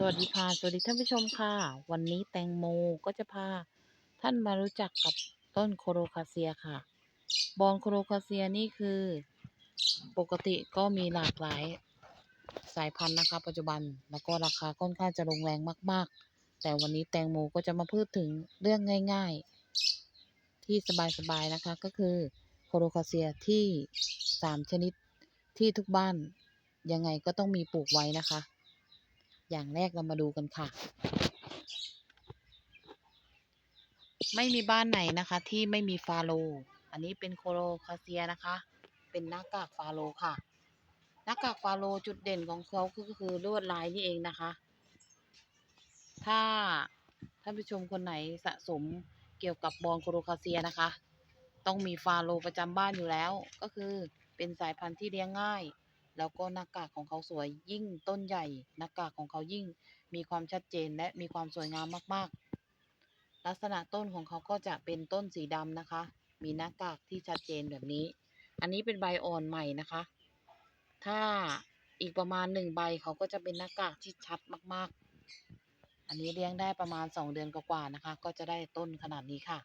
สวัสดีค่ะ สวัสดีท่านผู้ชมค่ะ วันนี้แตงโมก็จะพาท่านมารู้จักกับต้นโคโรคาเซียค่ะ บอนโคโรคาเซียนี่คือ ปกติก็มีหลากหลายสายพันธุ์นะคะ ปัจจุบันแล้วก็ราคาค่อนข้างจะลงแรงมาก ๆ แต่วันนี้แตงโมก็จะมาพูดถึงเรื่องง่าย ๆ ที่สบายๆนะคะ ก็คือโคโรคาเซียที่สามชนิดที่ทุกบ้านยังไงก็ต้องมีปลูกไว้นะคะ อย่างแรกเรามาดูกันค่ะ ไม่มีบ้านไหนนะคะ ที่ไม่มีฟาโล อันนี้เป็นโคโรคาเซียนะคะ เป็นหน้ากากฟาโลค่ะ หน้ากากฟาโลจุดเด่นของเขาก็คือลวดลายนี่เองนะคะ ถ้าท่านผู้ชมคนไหนสะสมเกี่ยวกับบอลโคโรคาเซียนะคะ ต้องมีฟาโลประจำบ้านอยู่แล้ว ก็คือเป็นสายพันธุ์ที่เลี้ยงง่าย แล้วก็หน้ากากของเขาสวยยิ่งต้นใหญ่หน้ากากของเขายิ่งมีความชัดเจนและมีความสวยงามมากๆ ลักษณะต้นของเขาก็จะเป็นต้นสีดำนะคะ มีหน้ากากที่ชัดเจนแบบนี้ อันนี้เป็นใบอ่อนใหม่นะคะ ถ้าอีกประมาณหนึ่งใบเขาก็จะเป็นหน้ากากที่ชัดมากๆ อันนี้เลี้ยงได้ประมาณสองเดือนกว่าๆนะคะ ก็จะได้ต้นขนาดนี้ค่ะ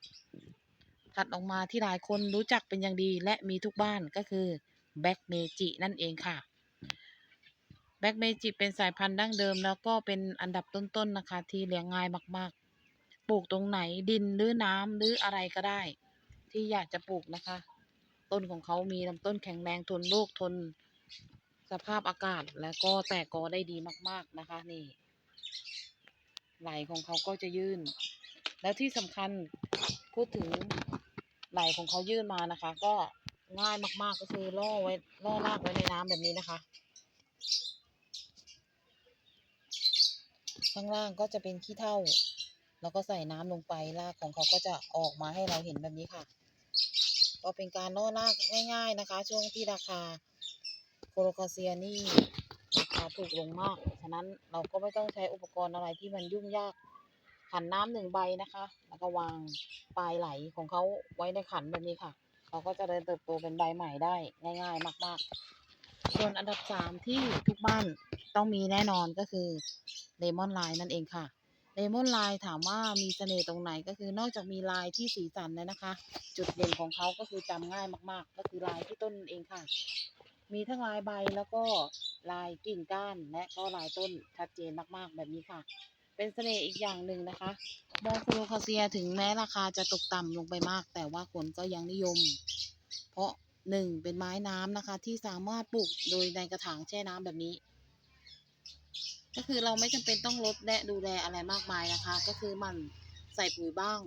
ถัดออกมาที่หลายคนรู้จักเป็นอย่างดีและมีทุกบ้านก็คือ แบ็กเมจินั่นเองค่ะแบ็กเมจิเป็นสายพันธุ์ดั้งเดิม แล้วก็เป็นอันดับต้นๆนะคะ ที่เลี้ยงง่ายมากๆ ปลูกตรงไหนดินหรือน้ำหรืออะไรก็ได้ ที่อยากจะปลูกนะคะ ต้นของเขามีลำต้นแข็งแรงทนโรคทนสภาพอากาศแล้วก็แตกกอได้ดีมาก ๆนะคะนี่ไหลของเขาก็จะยื่น แล้วที่สำคัญพูดถึงไหลของเขายื่นมานะคะ ก็ ง่ายมากๆก็คือล่อไว้ล่อรากไว้ในน้ำแบบนี้นะคะข้างล่างก็จะเป็นขี้เถ้าแล้วก็ใส่น้ำลงไปรากของเขาก็จะออกมาให้เราเห็นแบบนี้ค่ะ ก็เป็นการล่อรากง่าย ๆนะคะ ช่วงที่ราคาโคโรคาเซียนี่ราคาถูกลงมาก ฉะนั้นเราก็ไม่ต้องใช้อุปกรณ์อะไรที่มันยุ่งยากขันน้ำหนึ่งใบนะคะ แล้วก็วางปลายไหลของเขาไว้ในขันแบบนี้ค่ะ เขาก็จะเดินเติบโตเป็นใบใหม่ได้ง่าย ๆ มาก ๆ ส่วนอันดับสามที่ทุกบ้านต้องมีแน่นอนก็คือเลมอนไลน์นั่นเองค่ะเลมอนไลน์ถามว่ามีเสน่ห์ตรงไหนก็คือนอกจากมีลายที่สีสันแล้วนะคะ จุดเด่นของเขาก็คือจำง่ายมาก ๆ ก็คือลายที่ต้นนั่นเองค่ะ มีทั้งลายใบแล้วก็ลายกิ่งก้านและก็ลายต้นชัดเจนมากๆแบบนี้ค่ะ เป็นเสน่ห์อีกอย่างหนึ่งนะคะ มองโคโลคาเซียถึงแม้ราคาจะตกต่ำลงไปมาก แต่ว่าคนก็ยังนิยม เพราะหนึ่งเป็นไม้น้ำนะคะ ที่สามารถปลูกโดยในกระถางแช่น้ำแบบนี้ ก็คือเราไม่จำเป็นต้องลดและดูแลอะไรมากมายนะคะ ก็คือมันใส่ปุ๋ยบ้าง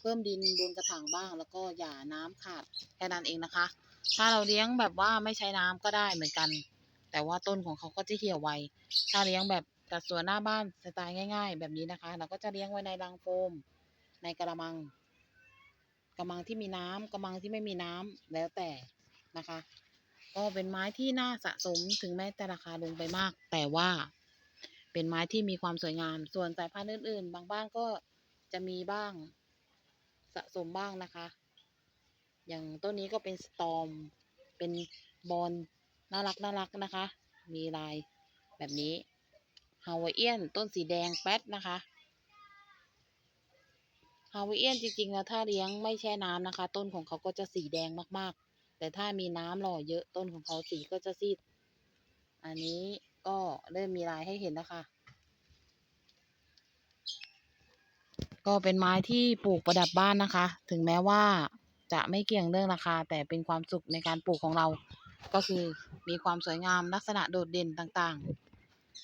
เพิ่มดินบนกระถางบ้าง แล้วก็อย่าน้ำขาดแค่นั้นเองนะคะ ถ้าเราเลี้ยงแบบว่าไม่ใช้น้ำก็ได้เหมือนกัน แต่ว่าต้นของเขาก็จะเหี่ยวไวถ้าเลี้ยงแบบ จัดสวนหน้าบ้านสไตล์ง่าย ๆ แบบนี้นะคะ เราก็จะเลี้ยงไว้ในรังโฟม ในกระมังกระมังที่มีน้ำกระมังที่ไม่มีน้ำแล้วแต่นะคะ ก็เป็นไม้ที่น่าสะสมถึงแม้แต่ราคาลงไปมาก แต่ว่าเป็นไม้ที่มีความสวยงาม ส่วนสายพันธุ์อื่น ๆ บางบ้านก็จะมีบ้างสะสมบ้างนะคะ อย่างต้นนี้ก็เป็นสตอม เป็นบอลน่ารักน่ารักนะคะ มีลายแบบนี้ ฮาวายเอียน ต้นสีแดงแป๊ดนะคะฮาวายเอียนจริงๆแล้วถ้าเลี้ยงไม่แช่น้ำนะคะ ต้นของเขาก็จะสีแดงมากๆ แต่ถ้ามีน้ำหล่อเยอะต้นของเขาสีก็จะซีด อันนี้ก็เริ่มมีลายให้เห็นแล้วค่ะก็เป็นไม้ที่ปลูกประดับบ้านนะคะ ถึงแม้ว่าจะไม่เกี่ยงเรื่องราคา แต่เป็นความสุขในการปลูกของเรา ก็คือมีความสวยงามลักษณะโดดเด่นต่างๆ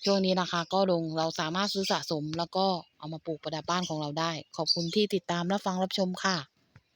ช่วงนี้ราคาก็ลงเราสามารถซื้อสะสม แล้วก็เอามาปลูกประดับบ้านของเราได้ ขอบคุณที่ติดตามรับฟังรับชมค่ะ